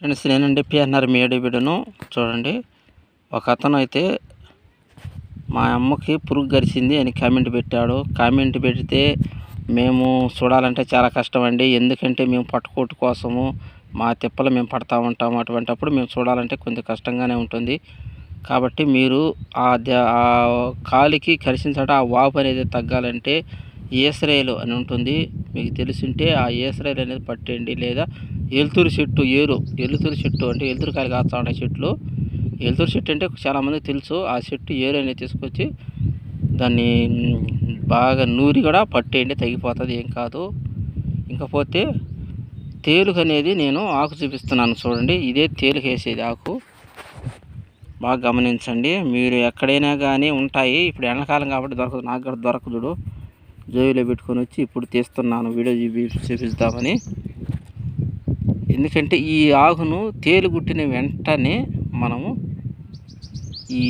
Friends నేనండి PNR మేడి బిడ్డను చూడండి ఒక అతను అయితే మా అమ్మకి పురుగు గరిచింది అని కామెంట్ పెట్టాడు. కామెంట్ పెడితే మేము చూడాలంటే చాలా కష్టం అండి ఎందుకంటే మేము పట్టుకోటు కోసము మా తిప్పలు మేము పడతా ఉంటాము. అటువంటప్పుడు మేము చూడాలంటే కొంచెం కష్టంగానే ఉంటుంది. కాబట్టి మీరు ఆ ఆ కాలికి కరిచిన ఆ వాపు అనేది తగ్గాలంటే ఏసరేలు అని ఉంటుంది. మీకు తెలిసింటే ఆ ఏసరేలు అనేది పట్టండి లేదా ఎలుతురు చెట్టు ఏరు. ఎలుతురు చెట్టు అంటే ఎలుతురు కాయలు కాస్తా ఉంటాయి చెట్లు. ఎలుతురు చెట్టు అంటే చాలామందికి తెలుసు. ఆ చెట్టు ఏరు అనేది తీసుకొచ్చి దాన్ని బాగా నూరి కూడా పట్టేయండి. తగ్గిపోతుంది ఏం కాదు. ఇంకపోతే తేలుక అనేది నేను ఆకు చూపిస్తున్నాను చూడండి. ఇదే తేలుక వేసేది ఆకు. బాగా గమనించండి. మీరు ఎక్కడైనా కానీ ఉంటాయి. ఇప్పుడు ఎండాకాలం కాబట్టి దొరకదు. నాకు కూడా దొరకదు చూడు జోబీలో పెట్టుకొని వచ్చి ఇప్పుడు తీస్తున్నాను. వీడియో చూపి చూపిస్తామని. ఎందుకంటే ఈ ఆకును తేలుగుట్టిన వెంటనే మనము ఈ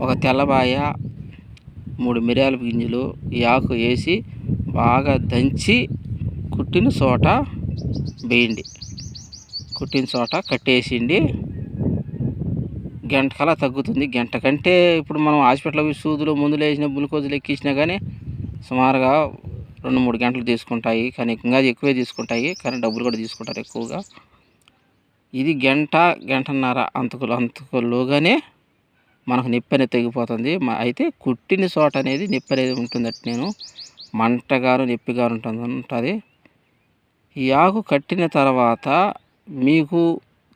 ఒక తెల్లబాయ మూడు మిరియాల గింజలు ఈ ఆకు వేసి బాగా దంచి కుట్టిన చోట వేయండి. కుట్టిన చోట కట్టేసిండి గంట కలా తగ్గుతుంది. గంట కంటే ఇప్పుడు మనం హాస్పిటల్లో సూదులు మందులు వేసిన గ్లూకోజులు ఎక్కించినా కానీ సుమారుగా రెండు మూడు గంటలు తీసుకుంటాయి. కానీ ఇంకా ఎక్కువే తీసుకుంటాయి. కానీ డబ్బులు కూడా తీసుకుంటారు ఎక్కువగా. ఇది గంట గంటన్నర అంతకు అంతకులోగానే మనకు నొప్పి అనేది తగ్గిపోతుంది అయితే కుట్టిన చోట అనేది నొప్పి అనేది ఉంటుందట నేను. మంటగాను నొప్పిగాను ఉంటుంది ఉంటుంది ఈ ఆకు కట్టిన తర్వాత మీకు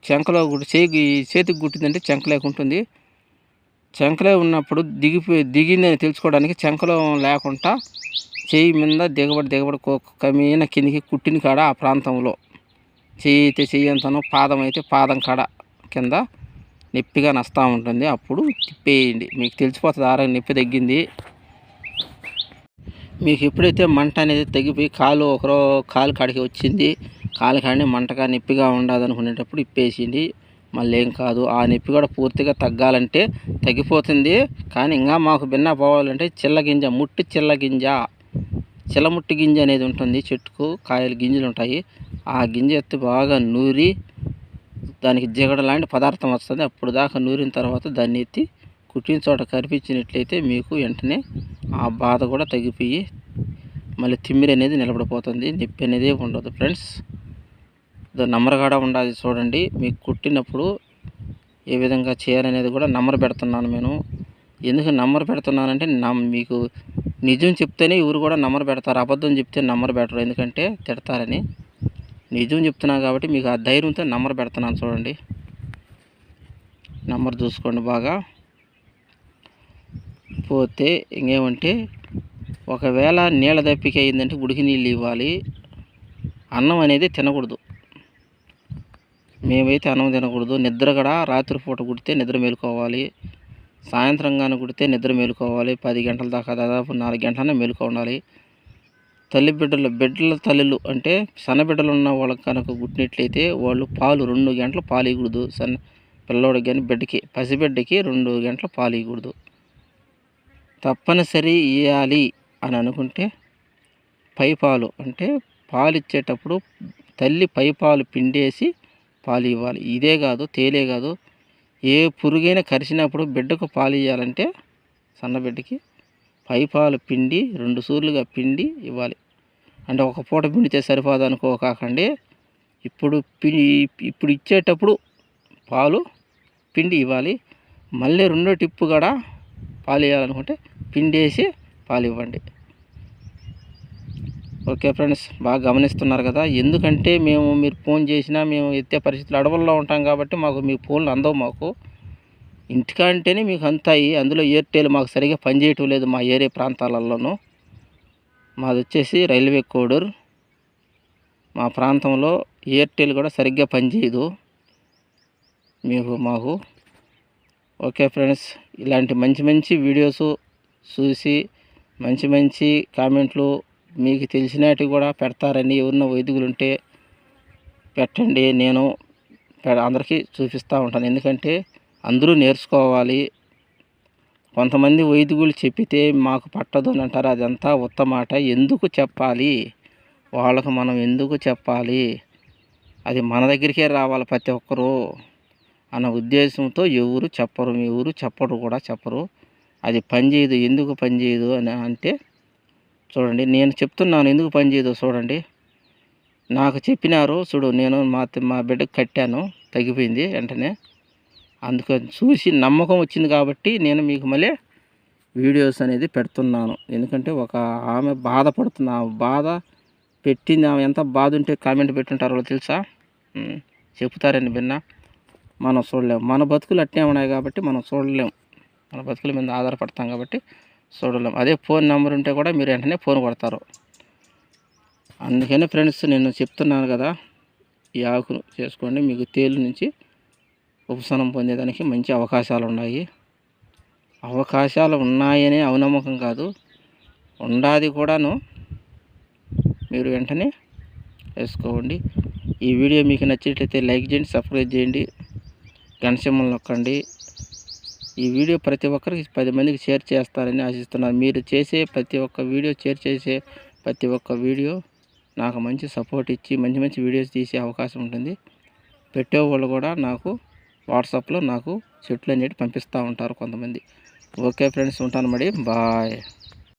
చెంకలో గుట్టి చేయి చేతికి గుట్టిందంటే చెంక లేకుంటుంది చెంకలే ఉన్నప్పుడు దిగిపోయి దిగిందని తెలుసుకోవడానికి చెంకలో లేకుండా చేయి మీద దిగబడి దిగబడి కమీన కిందికి కుట్టిన కాడ ఆ ప్రాంతంలో. చెయ్యి అయితే చెయ్యి అంతను పాదం అయితే పాదం కాడ కింద నొప్పిగా నస్తూ ఉంటుంది. అప్పుడు తిప్పేయండి. మీకు తెలిసిపోతుంది ఆరోగ్య నొప్పి తగ్గింది. మీకు ఎప్పుడైతే మంట అనేది తగ్గిపోయి కాలు ఒకరో కాలు కాడికి వచ్చింది కాలు కానీ మంటగా నొప్పిగా ఉండదు అనుకునేటప్పుడు ఇప్పేసింది. మళ్ళీ ఏం కాదు ఆ నొప్పి కూడా పూర్తిగా తగ్గాలంటే తగ్గిపోతుంది. కానీ ఇంకా మాకు భిన్న పోవాలంటే చిల్లగింజ ముట్టి చిల్లగింజ చిల్లముట్టి గింజ అనేది ఉంటుంది చెట్టుకు కాయలు గింజలు ఉంటాయి. ఆ గింజ ఎత్తి బాగా నూరి దానికి జిగడ లాంటి పదార్థం వస్తుంది. అప్పుడు దాకా నూరిన తర్వాత దాన్ని ఎత్తి కుట్టిన చోట కరిపించినట్లయితే మీకు వెంటనే ఆ బాధ కూడా తగ్గిపోయి మళ్ళీ తిమ్మిరి అనేది నిలబడిపోతుంది. నొప్పి అనేది ఉండదు ఫ్రెండ్స్. నమ్మరగాడ ఉండాలి చూడండి. మీకు కుట్టినప్పుడు ఏ విధంగా చేయాలనేది కూడా నంబర్ పెడుతున్నాను నేను. ఎందుకు నంబర్ పెడుతున్నానంటే నమ్ మీకు నిజం చెప్తేనే ఎవరు కూడా నంబర్ పెడతారు అబద్ధం చెప్తే నంబర్ పెట్టరు. ఎందుకంటే తిడతారని. నిజం చెప్తున్నాను కాబట్టి మీకు ఆ ధైర్యంతో నంబర్ పెడుతున్నాను చూడండి. నంబర్ చూసుకోండి బాగా. పోతే ఇంకేమంటే ఒకవేళ నీళ్ళ దప్పిక అయిందంటే ఉడికి నీళ్ళు ఇవ్వాలి. అన్నం అనేది తినకూడదు. మేమైతే అన్నం తినకూడదు. నిద్ర కూడా రాత్రిపూట కుడితే నిద్ర మేలుకోవాలి. సాయంత్రం కానీ కుడితే నిద్ర మేలుకోవాలి. పది గంటల దాకా దాదాపు నాలుగు గంటలనే మేలుకో ఉండాలి. తల్లి బిడ్డలు బిడ్డల తల్లులు అంటే సన్న బిడ్డలు ఉన్న వాళ్ళకి కనుక గుట్టినట్లయితే వాళ్ళు పాలు రెండు గంటలు పాలు ఇవ్వకూడదు సన్న పిల్లోడికి కానీ బిడ్డకి పసిబిడ్డకి రెండు గంటలు పాలు ఇవ్వకూడదు తప్పనిసరి ఇవ్వాలి అని అనుకుంటే పై పాలు అంటే పాలు ఇచ్చేటప్పుడు తల్లి పై పాలు పిండేసి పాలు ఇవ్వాలి. ఇదే కాదు తేలే కాదు. ఏ పురుగైనా కరిచినప్పుడు బిడ్డకు పాలు ఇవ్వాలంటే సన్నబిడ్డకి పై పాలు పిండి రెండు సూర్లుగా పిండి ఇవ్వాలి. అంటే ఒక పూట పిండితే సరిపోదు అనుకో కాకండి. ఇప్పుడు పిండి ఇప్పుడు ఇచ్చేటప్పుడు పాలు పిండి ఇవ్వాలి. మళ్ళీ రెండో టిప్పు కూడా పాలు ఇవ్వాలనుకుంటే పిండి వేసి పాలు ఇవ్వండి. ఓకే ఫ్రెండ్స్ బాగా గమనిస్తున్నారు కదా. ఎందుకంటే మేము మీరు ఫోన్ చేసినా మేము ఎత్తే పరిస్థితులు అడవుల్లో ఉంటాం కాబట్టి మాకు మీ ఫోన్లు అందవు మాకు. ఇంటికంటేనే మీకు అంతాయి అందులో ఎయిర్టెల్ మాకు సరిగా పనిచేయటం లేదు మా ఏరియా ప్రాంతాలలోనూ. మాది వచ్చేసి రైల్వే కోడూర్. మా ప్రాంతంలో ఎయిర్టెల్ కూడా సరిగ్గా పనిచేయదు మీకు మాకు. ఓకే ఫ్రెండ్స్ ఇలాంటి మంచి మంచి వీడియోస్ చూసి మంచి మంచి కామెంట్లు మీకు తెలిసినవి కూడా పెడతారని ఎవరినో వైదికులు ఉంటే పెట్టండి నేను పె- అందరికీ చూపిస్తూ ఉంటాను. ఎందుకంటే అందరూ నేర్చుకోవాలి. కొంతమంది వైదికులు చెప్పితే మాకు పట్టదు అని అంటారు. అదంతా ఉత్తమాట ఎందుకు చెప్పాలి? వాళ్ళకు మనం ఎందుకు చెప్పాలి? అది మన దగ్గరికే రావాలి ప్రతి ఒక్కరూ అన్న ఉద్దేశంతో ఎవరు చెప్పరు. ఎవరు చెప్పరు కూడా చెప్పరు. అది పనిచేయదు ఎందుకు పనిచేయదు అని అంటే చూడండి నేను చెప్తున్నాను ఎందుకు పని చేయదు చూడండి. నాకు చెప్పినారు చూడు నేను మా మా బిడ్డకు కట్టాను తగ్గిపోయింది వెంటనే. అందుకని చూసి నమ్మకం వచ్చింది కాబట్టి నేను మీకు మళ్ళీ వీడియోస్ అనేది పెడుతున్నాను. ఎందుకంటే ఒక ఆమె బాధపడుతుంది ఆ బాధ పెట్టింది ఆమె ఎంత బాధ ఉంటే కామెంట్ పెట్టుంటారో తెలుసా? చెప్తారని చెప్తారండి విన్నా మనం చూడలేం. మన బతుకులు అట్టే ఉన్నాయి కాబట్టి మనం చూడలేం. మన బతుకుల మీద ఆధారపడతాం కాబట్టి చూడలేం. అదే ఫోన్ నెంబర్ ఉంటే కూడా మీరు వెంటనే ఫోన్ కొడతారు. అందుకని ఫ్రెండ్స్ నేను చెప్తున్నాను కదా ఈ ఆకును చేసుకోండి. మీకు తేలు నుంచి ఉపశమనం పొందేదానికి మంచి అవకాశాలు ఉన్నాయి. అవకాశాలు ఉన్నాయనే అవనమ్మకం కాదు. ఉండాది కూడాను మీరు వెంటనే వేసుకోండి. ఈ వీడియో మీకు నచ్చినట్లయితే లైక్ చేయండి సబ్స్క్రైబ్ చేయండి గణసింహం నొక్కండి. ఈ వీడియో ప్రతి ఒక్కరికి పది మందికి షేర్ చేస్తారని ఆశిస్తున్నాను మీరు చేసే ప్రతి ఒక్క వీడియో షేర్ చేసే ప్రతి ఒక్క వీడియో నాకు మంచి సపోర్ట్ ఇచ్చి మంచి మంచి వీడియోస్ తీసే అవకాశం ఉంటుంది. పెట్టేవాళ్ళు కూడా నాకు వాట్సాప్లో నాకు చెట్లు అనేవి పంపిస్తూ ఉంటారు కొంతమంది. ఓకే ఫ్రెండ్స్ ఉంటాను మరి. బాయ్.